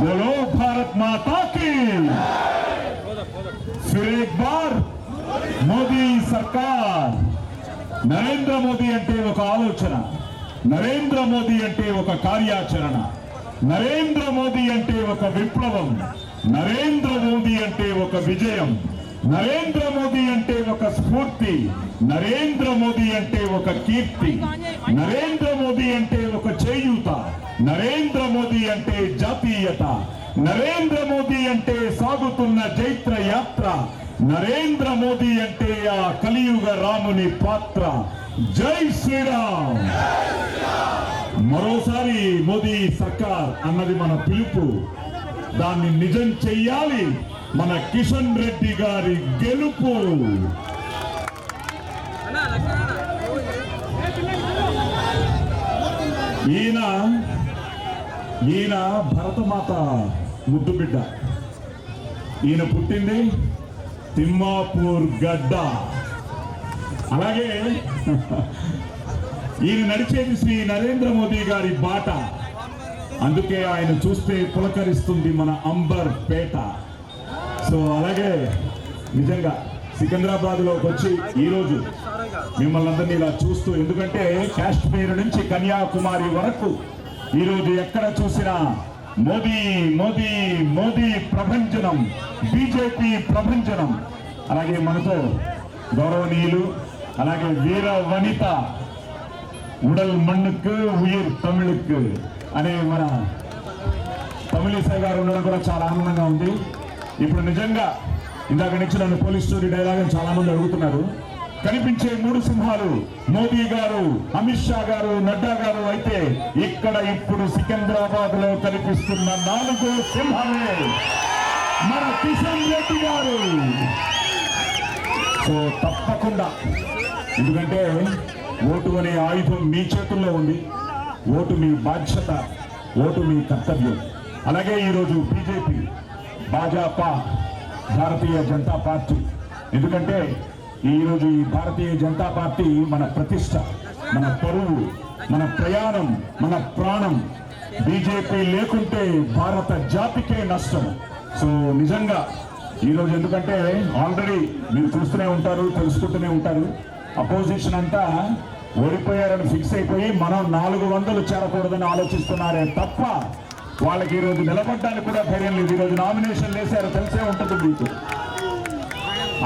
बोलो भारत माता की फिर एक बार మోదీ సర్కార్ నరేంద్ర మోదీ అంటే ఒక ఆలోచన నరేంద్ర మోదీ అంటే ఒక కార్యాచరణ నరేంద్ర మోదీ అంటే ఒక విప్లవం నరేంద్ర మోదీ అంటే ఒక విజయం నరేంద్ర మోదీ అంటే ఒక స్ఫూర్తి నరేంద్ర మోదీ అంటే ఒక కీర్తి నరేంద్ర మోదీ అంటే ఒక చేయూత నరేంద్ర మోదీ అంటే జాతీయత నరేంద్ర మోదీ అంటే సాగుతున్న జైత్ర యాత్ర నరేంద్ర మోదీ అంటే ఆ కలియుగ రాముని పాత్ర. జై శ్రీరామ్! మరోసారి మోదీ సర్కార్ అన్నది మన పిలుపు. దాన్ని నిజం చెయ్యాలి మన కిషన్ రెడ్డి గారి గెలుపు. ఈయన ఈయన భరతమాత ముద్దు బిడ్డ ఈయన పుట్టింది తిమ్మాపూర్ గడ్డ. అలాగే ఈయన నడిచేది శ్రీ నరేంద్ర మోదీ గారి బాట. అందుకే ఆయన చూస్తే పులకరిస్తుంది మన అంబర్ పేట. సో అలాగే నిజంగా సికింద్రాబాద్లోకి వచ్చి ఈరోజు మిమ్మల్ని అందరినీ ఇలా చూస్తూ ఎందుకంటే కాశ్మీర్ నుంచి కన్యాకుమారి వరకు ఈరోజు ఎక్కడ చూసినా మోదీ మోదీ మోదీ ప్రభంజనం బీజేపీ ప్రభంజనం. అలాగే మనతో గౌరవనీయులు అలాగే వీర వనిత ఉడల్ మన్నుకు ఉయిర్ తమిళుకు అనే మన తమిళిసై గారు ఉండడం కూడా చాలా ఆనందంగా ఉంది. ఇప్పుడు నిజంగా ఇందాక నుంచి నన్ను పోలీస్ స్టోరీ డైలాగ్ చాలామంది అడుగుతున్నారు. కనిపించే మూడు సింహాలు మోదీ గారు అమిత్ షా గారు నడ్డా గారు అయితే ఇక్కడ ఇప్పుడు సికింద్రాబాద్లో కనిపిస్తున్న నాలుగో సింహమే మన కిషన్ రెడ్డి గారు. సో తప్పకుండా. ఎందుకంటే ఓటు అనే ఆయుధం మీ చేతుల్లో ఉంది. ఓటు మీ బాధ్యత ఓటు మీ కర్తవ్యం. అలాగే ఈరోజు బీజేపీ భాజపా భారతీయ జనతా పార్టీ. ఎందుకంటే ఈరోజు ఈ భారతీయ జనతా పార్టీ మన ప్రతిష్ట మన పరువు మన ప్రయాణం మన ప్రాణం. బీజేపీ లేకుంటే భారత జాతికే నష్టం. సో నిజంగా ఈరోజు ఎందుకంటే ఆల్రెడీ మీరు చూస్తూనే ఉంటారు తెలుసుకుంటూనే ఉంటారు. అపోజిషన్ అంతా ఓడిపోయారని ఫిక్స్ అయిపోయి మనం నాలుగు వందలు చేరకూడదని ఆలోచిస్తున్నారే తప్ప వాళ్ళకి ఈరోజు నిలబడ్డానికి కూడా ధైర్యం లేదు. ఈరోజు నామినేషన్ వేశారు తెలిసే ఉంటుంది మీకు.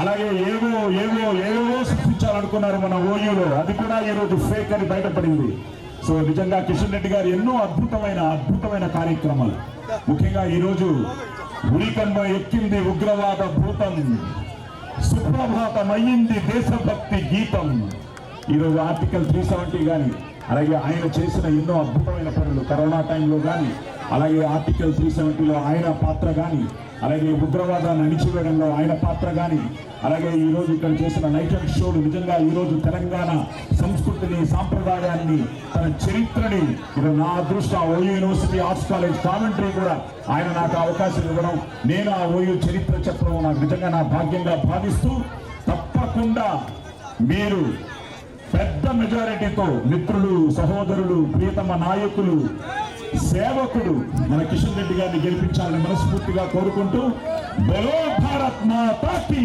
అలాగే ఏవో ఏవో ఏవో సృష్టించాలనుకున్నారు మన ఓయూలో. అది కూడా ఈరోజు ఫేక్ అని బయటపడింది. సో నిజంగా కిషన్ రెడ్డి గారు ఎన్నో అద్భుతమైన అద్భుతమైన కార్యక్రమాలు. ముఖ్యంగా ఈరోజు ఉరికంబ ఎక్కింది ఉగ్రవాద భూతం. సుప్రభాతమయ్యింది దేశభక్తి గీతం. ఈరోజు ఆర్టికల్ త్రీ సెవెంటీ కానీ అలాగే ఆయన చేసిన ఎన్నో అద్భుతమైన పనులు. కరోనా టైంలో కానీ అలాగే ఆర్టికల్ త్రీ సెవెంటీలో ఆయన పాత్ర కానీ అలాగే ఉగ్రవాదాన్ని అణిచివేయడంలో ఆయన పాత్ర కానీ అలాగే ఈరోజు ఇక్కడ చేసిన నైట్ అండ్ షోలు నిజంగా ఈరోజు తెలంగాణ సంస్కృతిని సాంప్రదాయాన్ని తన చరిత్రని ఇది నా అదృష్టం OU university arts college commentary కూడా ఆయన నాకు అవకాశం ఇవ్వడం నేను ఆ ఓయూ చరిత్ర చెప్పడం నాకు నిజంగా నా భాగ్యంగా భావిస్తూ తప్పకుండా మీరు పెద్ద మెజారిటీతో మిత్రులు సహోదరులు ప్రియతమ నాయకులు సేవకుడు మన కిషన్ రెడ్డి గారిని గెలిపించాలని మనస్ఫూర్తిగా కోరుకుంటూ బలో భారత్ మాతాకి